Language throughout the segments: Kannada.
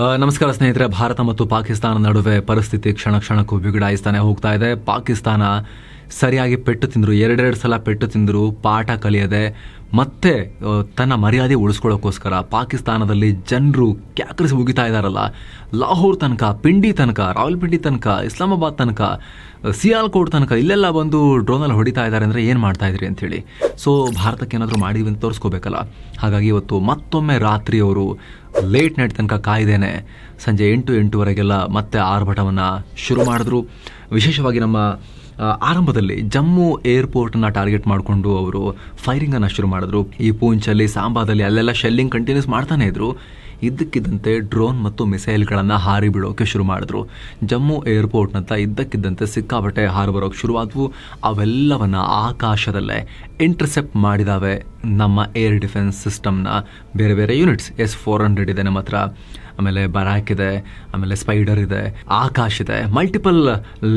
ನಮಸ್ಕಾರ ಸ್ನೇಹಿತರೆ ಭಾರತ ಮತ್ತು ಪಾಕಿಸ್ತಾನ ನಡುವೆ ಪರಿಸ್ಥಿತಿ ಕ್ಷಣ ಕ್ಷಣಕ್ಕೂ ಬಿಗಡಾಯಿಸ್ತಾನೆ ಹೋಗ್ತಾ ಇದೆ. ಪಾಕಿಸ್ತಾನ ಸರಿಯಾಗಿ ಪೆಟ್ಟು ತಿಂದರು, ಎರಡೆರಡು ಸಲ ಪೆಟ್ಟು ತಿಂದರು, ಪಾಠ ಕಲಿಯದೆ, ಮತ್ತೆ ತನ್ನ ಮರ್ಯಾದೆ ಉಳಿಸ್ಕೊಳ್ಳೋಕ್ಕೋಸ್ಕರ ಪಾಕಿಸ್ತಾನದಲ್ಲಿ ಜನರು ಕ್ಯಾಕರಿಸಿ ಉಗಿತಾ ಇದ್ದಾರಲ್ಲ ಲಾಹೋರ್ ತನಕ, ಪಿಂಡಿ ತನಕ, ರಾವಲ್ಪಿಂಡಿ ತನಕ, ಇಸ್ಲಾಮಾಬಾದ್ ತನಕ ಸಿಯಾಲ್ಕೋಟ್ ತನಕ, ಇಲ್ಲೆಲ್ಲ ಬಂದು ಡ್ರೋನಲ್ಲಿ ಹೊಡಿತಾ ಇದ್ದಾರೆ ಅಂದರೆ ಏನು ಮಾಡ್ತಾ ಇದ್ರಿ ಅಂತೇಳಿ. ಸೊ ಭಾರತಕ್ಕೆ ಏನಾದರೂ ಮಾಡಿದ್ವಿ ಅಂತ ತೋರಿಸ್ಕೋಬೇಕಲ್ಲ. ಹಾಗಾಗಿ ಇವತ್ತು ಮತ್ತೊಮ್ಮೆ ರಾತ್ರಿ ಅವರು ಲೇಟ್ ನೈಟ್ ತನಕ ಕಾಯ್ದೇನೆ. ಸಂಜೆ ಎಂಟು, ಎಂಟುವರೆಗೆಲ್ಲ ಮತ್ತೆ ಆರ್ಭಟವನ್ನು ಶುರು ಮಾಡಿದ್ರು. ವಿಶೇಷವಾಗಿ ನಮ್ಮ ಆರಂಭದಲ್ಲಿ ಜಮ್ಮು ಏರ್ಪೋರ್ಟನ್ನು ಟಾರ್ಗೆಟ್ ಮಾಡಿಕೊಂಡು ಅವರು ಫೈರಿಂಗನ್ನು ಶುರು ಮಾಡಿದ್ರು. ಈ ಪೂಂಚಲ್ಲಿ, ಸಾಂಬಾದಲ್ಲಿ ಅಲ್ಲೆಲ್ಲ ಶೆಲ್ಲಿಂಗ್ ಕಂಟಿನ್ಯೂಸ್ ಮಾಡ್ತಾನೆ ಇದ್ರು. ಇದ್ದಕ್ಕಿದ್ದಂತೆ ಡ್ರೋನ್ ಮತ್ತು ಮಿಸೈಲ್ಗಳನ್ನು ಹಾರಿ ಬಿಡೋಕೆ ಶುರು ಮಾಡಿದ್ರು. ಜಮ್ಮು ಏರ್ಪೋರ್ಟ್ನಂತ ಇದ್ದಕ್ಕಿದ್ದಂತೆ ಸಿಕ್ಕಾಪಟ್ಟೆ ಹಾರು ಬರೋಕೆ ಶುರುವಾದವು. ಅವೆಲ್ಲವನ್ನು ಆಕಾಶದಲ್ಲೇ ಇಂಟರ್ಸೆಪ್ಟ್ ಮಾಡಿದಾವೆ. ನಮ್ಮ ಏರ್ ಡಿಫೆನ್ಸ್ ಸಿಸ್ಟಮ್ನ ಬೇರೆ ಬೇರೆ ಯೂನಿಟ್ಸ್ ಎಸ್ ಫೋರ್ ಹಂಡ್ರೆಡ್ ಇದೆ ನಮ್ಮ ಹತ್ರ. ಆಮೇಲೆ ಬರಾಕ್ ಇದೆ, ಆಮೇಲೆ ಸ್ಪೈಡರ್ ಇದೆ ಆಕಾಶ್ ಇದೆ ಮಲ್ಟಿಪಲ್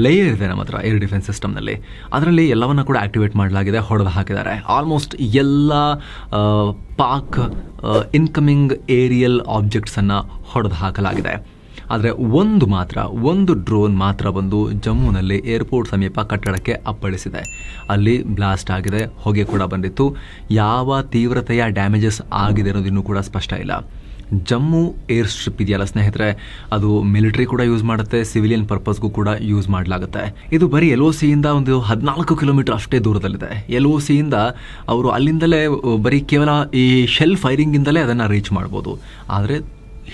ಲೇಯರ್ ಇದೆ ನಮ್ಮ ಹತ್ರ ಏರ್ ಡಿಫೆನ್ಸ್ ಸಿಸ್ಟಮ್ನಲ್ಲಿ ಅದರಲ್ಲಿ ಎಲ್ಲವನ್ನ ಕೂಡ ಆಕ್ಟಿವೇಟ್ ಮಾಡಲಾಗಿದೆ, ಹೊಡೆದು ಹಾಕಿದ್ದಾರೆ. ಆಲ್ಮೋಸ್ಟ್ ಎಲ್ಲ ಪಾಕ್ ಇನ್ಕಮಿಂಗ್ ಏರಿಯಲ್ ಆಬ್ಜೆಕ್ಟ್ಸನ್ನು ಹೊಡೆದು ಹಾಕಲಾಗಿದೆ. ಆದರೆ ಒಂದು ಮಾತ್ರ, ಒಂದು ಡ್ರೋನ್ ಮಾತ್ರ ಬಂದು ಜಮ್ಮುನಲ್ಲಿ ಏರ್ಪೋರ್ಟ್ ಸಮೀಪ ಕಟ್ಟಡಕ್ಕೆ ಅಪ್ಪಳಿಸಿದೆ. ಅಲ್ಲಿ ಬ್ಲಾಸ್ಟ್ ಆಗಿದೆ, ಹೊಗೆ ಕೂಡ ಬಂದಿತ್ತು. ಯಾವ ತೀವ್ರತೆಯ ಡ್ಯಾಮೇಜಸ್ ಆಗಿದೆ ಅನ್ನೋದು ಇನ್ನೂ ಕೂಡ ಸ್ಪಷ್ಟ ಇಲ್ಲ. ಜಮ್ಮು ಏರ್ ಸ್ಟ್ರಿಪ್ ಇದೆಯಲ್ಲ ಸ್ನೇಹಿತರೆ, ಅದು ಮಿಲಿಟರಿ ಕೂಡ ಯೂಸ್ ಮಾಡುತ್ತೆ, ಸಿವಿಲಿಯನ್ ಪರ್ಪಸ್ಗೂ ಕೂಡ ಯೂಸ್ ಮಾಡಲಾಗುತ್ತೆ. ಇದು ಬರೀ ಎಲ್ ಒ ಸಿಯಿಂದ ಒಂದು ಹದಿನಾಲ್ಕು ಕಿಲೋಮೀಟರ್ ಅಷ್ಟೇ ದೂರದಲ್ಲಿದೆ. ಎಲ್ ಒ ಸಿಯಿಂದ ಅವರು ಅಲ್ಲಿಂದಲೇ, ಬರೀ ಕೇವಲ ಈ ಶೆಲ್ ಫೈರಿಂಗಿಂದಲೇ ಅದನ್ನು ರೀಚ್ ಮಾಡ್ಬೋದು. ಆದರೆ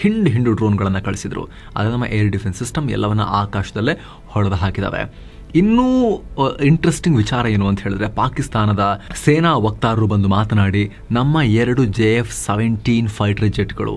ಹಿಂಡು ಹಿಂಡು ಡ್ರೋನ್ಗಳನ್ನು ಕಳಿಸಿದ್ರು. ಆದರೆ ನಮ್ಮ ಏರ್ ಡಿಫೆನ್ಸ್ ಸಿಸ್ಟಮ್ ಎಲ್ಲವನ್ನು ಆಕಾಶದಲ್ಲೇ ಹೊಡೆದು ಹಾಕಿದಾವೆ. ಇನ್ನೂ ಇಂಟ್ರೆಸ್ಟಿಂಗ್ ವಿಚಾರ ಏನು ಅಂತ ಹೇಳಿದ್ರೆ, ಪಾಕಿಸ್ತಾನದ ಸೇನಾ ವಕ್ತಾರರು ಬಂದು ಮಾತನಾಡಿ, ನಮ್ಮ ಎರಡು ಜೆ ಎಫ್ ಸೆವೆಂಟೀನ್ ಫೈಟರ್ ಜೆಟ್ಗಳು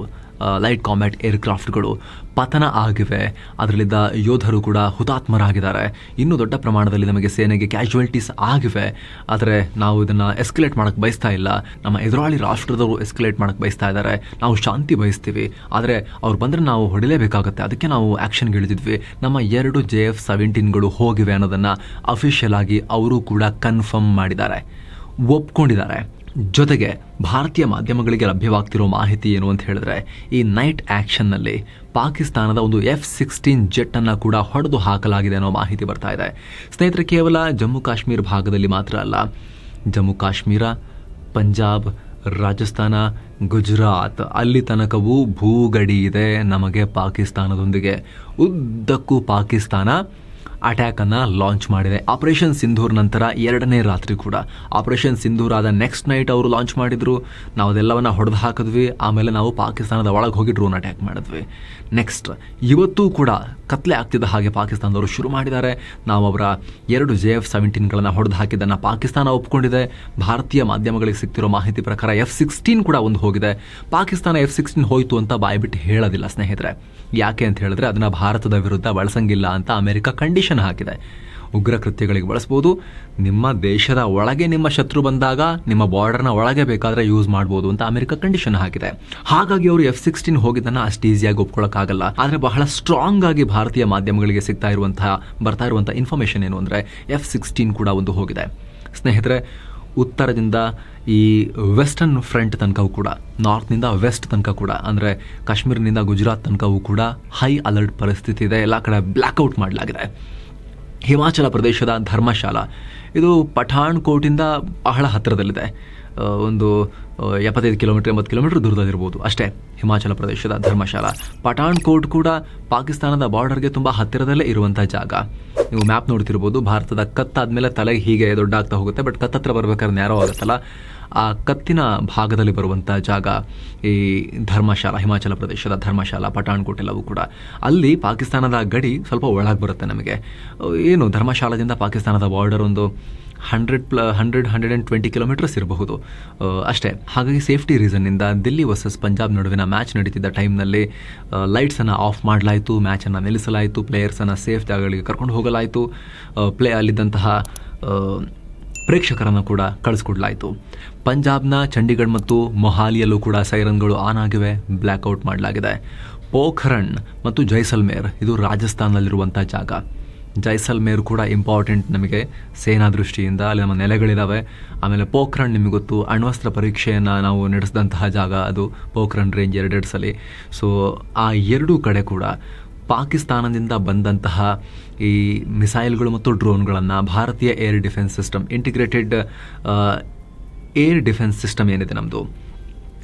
ಲೈಟ್ ಕಾಂಬ್ಯಾಟ್ ಏರ್ಕ್ರಾಫ್ಟ್ಗಳು ಪತನ ಆಗಿವೆ. ಅದರಲ್ಲಿದ್ದ ಯೋಧರು ಕೂಡ ಹುತಾತ್ಮರಾಗಿದ್ದಾರೆ. ಇನ್ನೂ ದೊಡ್ಡ ಪ್ರಮಾಣದಲ್ಲಿ ನಮಗೆ ಸೇನೆಗೆ ಕ್ಯಾಶುವಲ್ಟೀಸ್ ಆಗಿವೆ. ಆದರೆ ನಾವು ಇದನ್ನು ಎಸ್ಕಲೇಟ್ ಮಾಡಕ್ಕೆ ಬಯಸ್ತಾ ಇಲ್ಲ. ನಮ್ಮ ಎದುರಾಳಿ ರಾಷ್ಟ್ರದವರು ಎಸ್ಕಲೇಟ್ ಮಾಡೋಕ್ಕೆ ಬಯಸ್ತಾ ಇದ್ದಾರೆ. ನಾವು ಶಾಂತಿ ಬಯಸ್ತೀವಿ. ಆದರೆ ಅವ್ರು ಬಂದರೆ ನಾವು ಹೊಡಿಲೇಬೇಕಾಗುತ್ತೆ. ಅದಕ್ಕೆ ನಾವು ಆ್ಯಕ್ಷನ್ಗೆ ಇಳಿದಿದ್ವಿ. ನಮ್ಮ ಎರಡು ಜೆ ಎಫ್ ಸೆವೆಂಟೀನ್ಗಳು ಹೋಗಿವೆ ಅನ್ನೋದನ್ನು ಅಫಿಷಿಯಲ್ ಆಗಿ ಅವರು ಕೂಡ ಕನ್ಫರ್ಮ್ ಮಾಡಿದ್ದಾರೆ. ಒಪ್ಕೊಂಡಿದ್ದಾರೆ. ಜೊತೆಗೆ ಭಾರತೀಯ ಮಾಧ್ಯಮಗಳಿಗೆ ಲಭ್ಯವಾಗ್ತಿರೋ ಮಾಹಿತಿ ಏನು ಅಂತ ಹೇಳಿದ್ರೆ, ಈ ನೈಟ್ ಆ್ಯಕ್ಷನ್ನಲ್ಲಿ ಪಾಕಿಸ್ತಾನದ ಒಂದು ಎಫ್ ಸಿಕ್ಸ್ಟೀನ್ ಜೆಟ್ಟನ್ನು ಕೂಡ ಹೊಡೆದು ಹಾಕಲಾಗಿದೆ ಅನ್ನೋ ಮಾಹಿತಿ ಬರ್ತಾ ಇದೆ. ಸ್ನೇಹಿತರೆ, ಕೇವಲ ಜಮ್ಮು ಕಾಶ್ಮೀರ ಭಾಗದಲ್ಲಿ ಮಾತ್ರ ಅಲ್ಲ, ಜಮ್ಮು ಕಾಶ್ಮೀರ, ಪಂಜಾಬ್, ರಾಜಸ್ಥಾನ, ಗುಜರಾತ್, ಅಲ್ಲಿ ತನಕವೂ ಭೂಗಡಿ ಇದೆ ನಮಗೆ ಪಾಕಿಸ್ತಾನದೊಂದಿಗೆ. ಉದ್ದಕ್ಕೂ ಪಾಕಿಸ್ತಾನ ಅಟ್ಯಾಕನ್ನು ಲಾಂಚ್ ಮಾಡಿದೆ. ಆಪರೇಷನ್ ಸಿಂಧೂರ್ ನಂತರ ಎರಡನೇ ರಾತ್ರಿ ಕೂಡ. ಆಪರೇಷನ್ ಸಿಂಧೂರ್ ಆದ ನೆಕ್ಸ್ಟ್ ನೈಟ್ ಅವರು ಲಾಂಚ್ ಮಾಡಿದ್ರು. ನಾವು ಅದೆಲ್ಲವನ್ನ ಹೊಡೆದು ಹಾಕಿದ್ವಿ. ಆಮೇಲೆ ನಾವು ಪಾಕಿಸ್ತಾನದ ಒಳಗೆ ಹೋಗಿ ಡ್ರೋನ್ ಅಟ್ಯಾಕ್ ಮಾಡಿದ್ವಿ. ನೆಕ್ಸ್ಟ್, ಇವತ್ತೂ ಕೂಡ ಕತ್ಲೆ ಆಗ್ತಿದ್ದ ಹಾಗೆ ಪಾಕಿಸ್ತಾನದವರು ಶುರು ಮಾಡಿದ್ದಾರೆ. ನಾವು ಅವರ ಎರಡು ಜೆ ಎಫ್ ಸೆವೆಂಟೀನ್ಗಳನ್ನು ಹೊಡೆದು ಹಾಕಿದ್ದನ್ನು ಪಾಕಿಸ್ತಾನ ಒಪ್ಕೊಂಡಿದೆ. ಭಾರತೀಯ ಮಾಧ್ಯಮಗಳಿಗೆ ಸಿಗ್ತಿರೋ ಮಾಹಿತಿ ಪ್ರಕಾರ ಎಫ್ ಸಿಕ್ಸ್ಟೀನ್ ಕೂಡ ಒಂದು ಹೋಗಿದೆ. ಪಾಕಿಸ್ತಾನ ಎಫ್ ಸಿಕ್ಸ್ಟೀನ್ ಹೋಯಿತು ಅಂತ ಬಾಯ್ಬಿಟ್ಟು ಹೇಳೋದಿಲ್ಲ ಸ್ನೇಹಿತರೆ. ಯಾಕೆ ಅಂತ ಹೇಳಿದ್ರೆ, ಅದನ್ನು ಭಾರತದ ವಿರುದ್ಧ ಬಳಸಂಗಿಲ್ಲ ಅಂತ ಅಮೆರಿಕ ಕಂಡೀಷನ್ ಹಾಕಿದೆ. ಉಗ್ರ ಕೃತ್ಯಗಳಿಗೆ ಬಳಸ್ಬೋದು. ನಿಮ್ಮ ದೇಶದ ಒಳಗೆ ನಿಮ್ಮ ಶತ್ರು ಬಂದಾಗ ನಿಮ್ಮ ಬಾರ್ಡರ್ನ ಒಳಗೆ ಬೇಕಾದರೆ ಯೂಸ್ ಮಾಡ್ಬೋದು ಅಂತ ಅಮೆರಿಕ ಕಂಡೀಷನ್ ಹಾಕಿದೆ. ಹಾಗಾಗಿ ಅವರು ಎಫ್ ಸಿಕ್ಸ್ಟೀನ್ ಹೋಗಿದ್ದನ್ನು ಅಷ್ಟು ಈಸಿಯಾಗಿ ಒಪ್ಕೊಳ್ಳೋಕ್ಕಾಗಲ್ಲ ಆದರೆ ಬಹಳ ಸ್ಟ್ರಾಂಗ್ ಆಗಿ ಭಾರತೀಯ ಮಾಧ್ಯಮಗಳಿಗೆ ಸಿಗ್ತಾ ಇರುವಂತಹ, ಬರ್ತಾ ಇರುವಂಥ ಇನ್ಫಾರ್ಮೇಷನ್ ಏನು ಅಂದರೆ ಎಫ್ ಸಿಕ್ಸ್ಟೀನ್ ಕೂಡ ಒಂದು ಹೋಗಿದೆ. ಸ್ನೇಹಿತರೆ, ಉತ್ತರದಿಂದ ಈ ವೆಸ್ಟರ್ನ್ ಫ್ರಂಟ್ ತನಕವೂ ಕೂಡ ನಾರ್ತ್ನಿಂದ ವೆಸ್ಟ್ ತನಕ ಕೂಡ, ಅಂದರೆ ಕಾಶ್ಮೀರ್ನಿಂದ ಗುಜರಾತ್ ತನಕವೂ ಕೂಡ ಹೈ ಅಲರ್ಟ್ ಪರಿಸ್ಥಿತಿ ಇದೆ. ಎಲ್ಲ ಕಡೆ ಬ್ಲ್ಯಾಕ್ಔಟ್ ಮಾಡಲಾಗಿದೆ. ಹಿಮಾಚಲ ಪ್ರದೇಶದ ಧರ್ಮಶಾಲಾ. ಇದು ಪಠಾಣ್ಕೋಟಿಂದ ಬಹಳ ಹತ್ತಿರದಲ್ಲಿದೆ. ಒಂದು ಎಪ್ಪತ್ತೈದು ಕಿಲೋಮೀಟರ್, ಎಂಬತ್ತು ಕಿಲೋಮೀಟರ್ ದೂರದಲ್ಲಿರ್ಬೋದು. ಅಷ್ಟೇ, ಹಿಮಾಚಲ ಪ್ರದೇಶದ ಧರ್ಮಶಾಲಾ. ಪಠಾಣ್ ಕೋಟ್ ಕೂಡ ಪಾಕಿಸ್ತಾನದ ಬಾರ್ಡರ್ಗೆ ತುಂಬ ಹತ್ತಿರದಲ್ಲೇ ಇರುವಂಥ ಜಾಗ. ನೀವು ಮ್ಯಾಪ್ ನೋಡ್ತಿರ್ಬೋದು, ಭಾರತದ ಕತ್ತಾದ್ಮೇಲೆ ತಲೆ ಹೀಗೆ ದೊಡ್ಡಾಗ್ತಾ ಹೋಗುತ್ತೆ, ಬಟ್ ಕತ್ತತ್ರ ಬರ್ಬೇಕಾದ್ರೆ ನ್ಯಾರೋ ಆಗುತ್ತಲ್ಲ. ಆ ಕತ್ತಿನ ಭಾಗದಲ್ಲಿ ಬರುವಂಥ ಜಾಗ ಈ ಧರ್ಮಶಾಲಾ, ಹಿಮಾಚಲ ಪ್ರದೇಶದ ಧರ್ಮಶಾಲಾ, ಪಠಾಣ್ಕೋಟ್ ಎಲ್ಲವೂ ಕೂಡ. ಅಲ್ಲಿ ಪಾಕಿಸ್ತಾನದ ಗಡಿ ಸ್ವಲ್ಪ ಒಳಗೆ ಬರುತ್ತೆ ನಮಗೆ. ಏನು, ಧರ್ಮಶಾಲದಿಂದ ಪಾಕಿಸ್ತಾನದ ಬಾರ್ಡರ್ ಒಂದು hundred ಪ್ಲ, hundred hundred and twenty kilometres ಇರಬಹುದು. ಅಷ್ಟೇ. ಹಾಗಾಗಿ ಸೇಫ್ಟಿ ರೀಸನ್ನಿಂದ ದಿಲ್ಲಿ ವರ್ಸಸ್ ಪಂಜಾಬ್ ನಡುವಿನ ಮ್ಯಾಚ್ ನಡೀತಿದ್ದ ಟೈಮ್ನಲ್ಲಿ ಲೈಟ್ಸನ್ನು ಆಫ್ ಮಾಡಲಾಯಿತು ಮ್ಯಾಚನ್ನು ನಿಲ್ಲಿಸಲಾಯಿತು ಪ್ಲೇಯರ್ಸನ್ನು ಸೇಫ್ ಜಾಗಗಳಿಗೆ ಕರ್ಕೊಂಡು ಹೋಗಲಾಯಿತು ಪ್ಲೇ ಅಲ್ಲಿದ್ದಂತಹ ಪ್ರೇಕ್ಷಕರನ್ನು ಕೂಡ ಕಳಿಸ್ಕೊಡ್ಲಾಯಿತು. ಪಂಜಾಬ್ನ ಚಂಡೀಗಢ ಮತ್ತು ಮೊಹಾಲಿಯಲ್ಲೂ ಕೂಡ ಸೈರನ್ಗಳು ಆನ್ ಆಗಿವೆ ಬ್ಲ್ಯಾಕ್ಔಟ್ ಮಾಡಲಾಗಿದೆ. ಪೋಖರಣ್ ಮತ್ತು ಜೈಸಲ್ಮೇರ್, ಇದು ರಾಜಸ್ಥಾನದಲ್ಲಿರುವಂಥ ಜಾಗ. ಜೈಸಲ್ಮೇರ್ ಕೂಡ ಇಂಪಾರ್ಟೆಂಟ್ ನಮಗೆ ಸೇನಾ ದೃಷ್ಟಿಯಿಂದ. ಅಲ್ಲಿ ನಮ್ಮ ನೆಲೆಗಳಿದ್ದಾವೆ ಆಮೇಲೆ ಪೋಖ್ರಣ್ ನಿಮಗೆ ಗೊತ್ತು, ಅಣ್ವಸ್ತ್ರ ಪರೀಕ್ಷೆಯನ್ನು ನಾವು ನಡೆಸಿದಂತಹ ಜಾಗ ಅದು ಪೋಖ್ರಣ್ ರೇಂಜ್ ಎರಡೆರಡು ಸಲ. ಸೊ ಆ ಎರಡೂ ಕಡೆ ಕೂಡ ಪಾಕಿಸ್ತಾನದಿಂದ ಬಂದಂತಹ ಈ ಮಿಸೈಲ್ಗಳು ಮತ್ತು ಡ್ರೋನ್ಗಳನ್ನು ಭಾರತೀಯ air defence system integrated air defence system ಏನಿದೆ ನಮ್ಮದು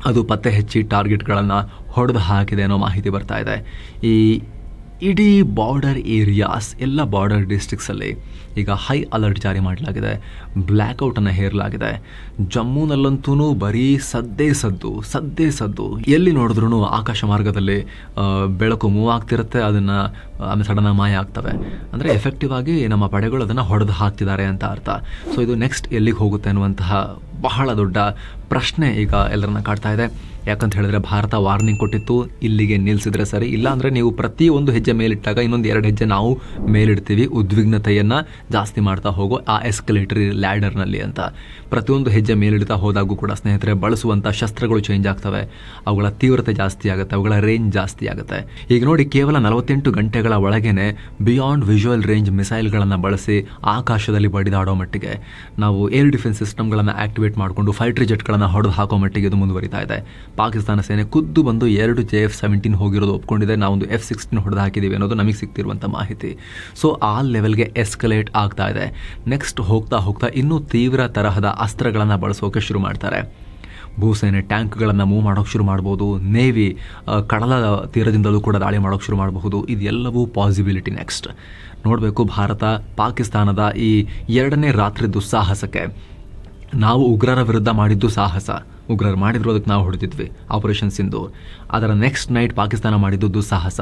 ಅದು ಪತ್ತೆ ಹಚ್ಚಿ ಟಾರ್ಗೆಟ್ಗಳನ್ನು ಹೊಡೆದು ಹಾಕಿದೆ ಅನ್ನೋ ಮಾಹಿತಿ ಬರ್ತಾ ಇದೆ. ಈ ಇಡೀ ಬಾರ್ಡರ್ ಏರಿಯಾಸ್ ಎಲ್ಲ ಬಾರ್ಡರ್ ಡಿಸ್ಟ್ರಿಕ್ಸಲ್ಲಿ ಈಗ ಹೈ ಅಲರ್ಟ್ ಜಾರಿ ಮಾಡಲಾಗಿದೆ ಬ್ಲ್ಯಾಕ್ಔಟನ್ನು ಹೇರಲಾಗಿದೆ. ಜಮ್ಮುನಲ್ಲಂತೂ ಬರೀ ಸದ್ದೇ ಸದ್ದು ಸದ್ದೇ ಸದ್ದು. ಎಲ್ಲಿ ನೋಡಿದ್ರೂ ಆಕಾಶ ಮಾರ್ಗದಲ್ಲಿ ಬೆಳಕು ಮೂವ್ ಆಗ್ತಿರುತ್ತೆ, ಅದನ್ನು ಆಮೇಲೆ ಸಡನ್ ಮಾಯ ಆಗ್ತವೆ. ಅಂದರೆ ಎಫೆಕ್ಟಿವ್ ಆಗಿ ನಮ್ಮ ಪಡೆಗಳು ಅದನ್ನು ಹೊಡೆದು ಹಾಕ್ತಿದ್ದಾರೆ ಅಂತ ಅರ್ಥ. ಸೊ ಇದು ನೆಕ್ಸ್ಟ್ ಎಲ್ಲಿಗೆ ಹೋಗುತ್ತೆ ಅನ್ನುವಂತಹ ಬಹಳ ದೊಡ್ಡ ಪ್ರಶ್ನೆ ಈಗ ಎಲ್ಲರನ್ನ ಕಾಡ್ತಾ ಇದೆ. ಯಾಕಂತ ಹೇಳಿದ್ರೆ ಭಾರತ ವಾರ್ನಿಂಗ್ ಕೊಟ್ಟಿತ್ತು, ಇಲ್ಲಿಗೆ ನಿಲ್ಲಿಸಿದ್ರೆ ಸರಿ. ಇಲ್ಲ ಅಂದ್ರೆ ನೀವು ಪ್ರತಿಯೊಂದು ಹೆಜ್ಜೆ ಮೇಲಿಟ್ಟಾಗ ಇನ್ನೊಂದು ಎರಡು ಹೆಜ್ಜೆ ನಾವು ಮೇಲಿಡ್ತೀವಿ ಉದ್ವಿಗ್ನತೆಯನ್ನು ಜಾಸ್ತಿ ಮಾಡ್ತಾ ಹೋಗೋ ಆ ಎಸ್ಕಲೇಟರಿ ಲ್ಯಾಡರ್ನಲ್ಲಿ ಅಂತ. ಪ್ರತಿಯೊಂದು ಹೆಜ್ಜೆ ಮೇಲಿಡ್ತಾ ಹೋದಾಗೂ ಕೂಡ ಸ್ನೇಹಿತರೆ ಬಳಸುವಂಥ ಶಸ್ತ್ರಗಳು ಚೇಂಜ್ ಆಗ್ತವೆ. ಅವುಗಳ ತೀವ್ರತೆ ಜಾಸ್ತಿ ಆಗುತ್ತೆ, ಅವುಗಳ ರೇಂಜ್ ಜಾಸ್ತಿ ಆಗುತ್ತೆ. ಈಗ ನೋಡಿ, ಕೇವಲ ನಲವತ್ತೆಂಟು ಗಂಟೆಗಳ ಒಳಗೇನೆ ಬಿಯಾಂಡ್ ವಿಜುವಲ್ ರೇಂಜ್ ಮಿಸೈಲ್ಗಳನ್ನು ಬಳಸಿ ಆಕಾಶದಲ್ಲಿ ಬಡಿದಾಡೋ ಮಟ್ಟಿಗೆ ನಾವು ಏರ್ ಡಿಫೆನ್ಸ್ ಸಿಸ್ಟಮ್ಗಳನ್ನು ಆಕ್ಟಿವೇಟ್ ಮಾಡಿಕೊಂಡು ಫೈಟರ್ ಜೆಟ್ಗಳನ್ನು ಹೊಡೆದು ಹಾಕೋ ಮಟ್ಟಿಗೆ ಇದು ಮುಂದುವರಿತಾ ಇದೆ. ಪಾಕಿಸ್ತಾನ ಸೇನೆ ಖುದ್ದು ಬಂದು ಎರಡು ಜೆ ಎಫ್ ಸೆವೆಂಟೀನ್ ಹೋಗಿರೋದು ಒಪ್ಕೊಂಡಿದೆ. ನಾವೊಂದು ಎಫ್ ಸಿಕ್ಸ್ಟೀನ್ ಹೊಡೆದು ಹಾಕಿದ್ದೀವಿ ಅನ್ನೋದು ನಮಗೆ ಸಿಗ್ತಿರುವಂಥ ಮಾಹಿತಿ. ಸೊ, ಆ ಲೆವೆಲ್ಗೆ ಎಸ್ಕಲೇಟ್ ಆಗ್ತಾ ಇದೆ. ನೆಕ್ಸ್ಟ್ ಹೋಗ್ತಾ ಹೋಗ್ತಾ ಇನ್ನೂ ತೀವ್ರ ತರಹದ ಅಸ್ತ್ರಗಳನ್ನು ಬಳಸೋಕೆ ಶುರು ಮಾಡ್ತಾರೆ. ಭೂಸೇನೆ ಟ್ಯಾಂಕ್ಗಳನ್ನು ಮೂವ್ ಮಾಡೋಕೆ ಶುರು ಮಾಡ್ಬೋದು. ನೇವಿ ಕಡಲ ತೀರದಿಂದಲೂ ಕೂಡ ದಾಳಿ ಮಾಡೋಕೆ ಶುರು ಮಾಡಬಹುದು. ಇದೆಲ್ಲವೂ ಪಾಸಿಬಿಲಿಟಿ ನೆಕ್ಸ್ಟ್. ನೋಡಬೇಕು, ಭಾರತ ಪಾಕಿಸ್ತಾನದ ಈ ಎರಡನೇ ರಾತ್ರಿ ದುಸ್ಸಾಹಸಕ್ಕೆ ನಾವು ಉಗ್ರರ ವಿರುದ್ಧ ಮಾಡಿದ್ದು ಸಾಹಸ. ಉಗ್ರರು ಮಾಡಿದ್ರು ಅದಕ್ಕೆ ನಾವು ಹೊಡೆದಿದ್ವಿ. ಆಪರೇಷನ್ ಸಿಂಧೂರ್ ಅದರ ನೆಕ್ಸ್ಟ್ ನೈಟ್ ಪಾಕಿಸ್ತಾನ ಮಾಡಿದ್ದು ದುಸ್ಸಾಹಸ.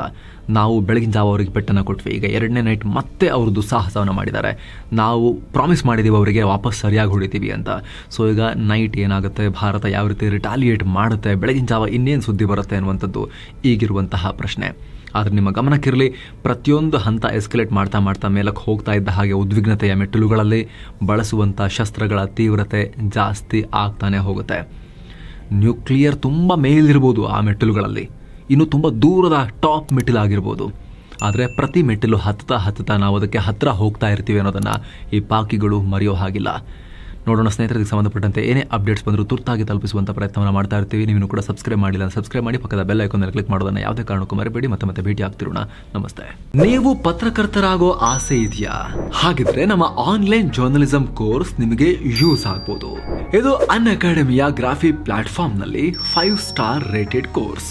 ನಾವು ಬೆಳಗಿನ ಜಾವ ಅವರಿಗೆ ಪೆಟ್ಟನ್ನು ಕೊಟ್ವಿ. ಈಗ ಎರಡನೇ ನೈಟ್ ಮತ್ತೆ ಅವರು ದುಸ್ಸಾಹಸವನ್ನು ಮಾಡಿದ್ದಾರೆ. ನಾವು ಪ್ರಾಮಿಸ್ ಮಾಡಿದ್ದೀವಿ ಅವರಿಗೆ ವಾಪಸ್ ಸರಿಯಾಗಿ ಹೊಡಿತೀವಿ ಅಂತ. ಸೊ ಈಗ ನೈಟ್ ಏನಾಗುತ್ತೆ? ಭಾರತ ಯಾವ ರೀತಿ ರಿಟಾಲಿಯೇಟ್ ಮಾಡುತ್ತೆ? ಬೆಳಗಿನ ಜಾವ ಇನ್ನೇನು ಸುದ್ದಿ ಬರುತ್ತೆ ಅನ್ನುವಂಥದ್ದು ಈಗಿರುವಂತಹ ಪ್ರಶ್ನೆ. ಆದರೆ ನಿಮ್ಮ ಗಮನಕ್ಕಿರಲಿ, ಪ್ರತಿಯೊಂದು ಹಂತ ಎಸ್ಕಲೇಟ್ ಮಾಡ್ತಾ ಮಾಡ್ತಾ ಮೇಲಕ್ಕೆ ಹೋಗ್ತಾ ಇದ್ದ ಹಾಗೆ ಉದ್ವಿಗ್ನತೆಯ ಮೆಟ್ಟಿಲುಗಳಲ್ಲಿ ಬಳಸುವಂಥ ಶಸ್ತ್ರಗಳ ತೀವ್ರತೆ ಜಾಸ್ತಿ ಆಗ್ತಾನೆ ಹೋಗುತ್ತೆ. ನ್ಯೂಕ್ಲಿಯರ್ ತುಂಬ ಮೇಲಿರ್ಬೋದು ಆ ಮೆಟ್ಟಿಲುಗಳಲ್ಲಿ. ಇನ್ನು ತುಂಬ ದೂರದ ಟಾಪ್ ಮೆಟ್ಟಿಲಾಗಿರ್ಬೋದು. ಆದರೆ ಪ್ರತಿ ಮೆಟ್ಟಿಲು ಹತ್ತುತ್ತಾ ಹತ್ತುತ್ತಾ ನಾವು ಅದಕ್ಕೆ ಹತ್ತಿರ ಹೋಗ್ತಾ ಇರ್ತೀವಿ ಅನ್ನೋದನ್ನು ಈ ಪಾಕಿಗಳು ಮರೆಯೋ ಹಾಗಿಲ್ಲ. ನೋಡೋಣ ಸ್ನೇಹಿತರಿಗೆ ಸಂಬಂಧಪಟ್ಟಂತೆ ಏನೇ ಅಪ್ಡೇಟ್ಸ್ ಬಂದರೂ ತುರ್ತಾಗಿ ತಲುಪಿಸುವಂಥ ಪ್ರಯತ್ನವನ್ನು ಮಾಡ್ತಾ ಇರ್ತೀವಿ. ನೀವು ಕೂಡ ಸಬ್ಸ್ಕ್ರೈಬ್ ಮಾಡಿಲ್ಲ, ಸಬ್ಸ್ಕ್ರೈಬ್ ಮಾಡಿ ಪಕ್ಕದ ಬೆಲ್ ಐಕಾನ್ ಅಲ್ಲಿ ಕ್ಲಿಕ್ ಮಾಡೋದನ್ನ ಯಾವುದೇ ಕಾರಣಕ್ಕೂ ಮರಿಬೇಡಿ. ಮತ್ತೆ ಮತ್ತೆ ಭೇಟಿ ಆಗ್ತಿರೋಣ. ನಮಸ್ತೆ. ನೀವು ಪತ್ರಕರ್ತರಾಗೋ ಆಸೆ ಇದೆಯಾ? ಹಾಗಿದ್ರೆ ನಮ್ಮ ಆನ್ಲೈನ್ ಜರ್ನಲಿಸಂ ಕೋರ್ಸ್ ನಿಮಗೆ ಯೂಸ್ ಆಗ್ಬೋದು. ಇದು ಅನ್ ಅಕಾಡೆಮಿಯ ಗ್ರಾಫಿ ಪ್ಲಾಟ್ಫಾರ್ಮ್ನಲ್ಲಿ ಫೈವ್ ಸ್ಟಾರ್ ರೇಟೆಡ್ ಕೋರ್ಸ್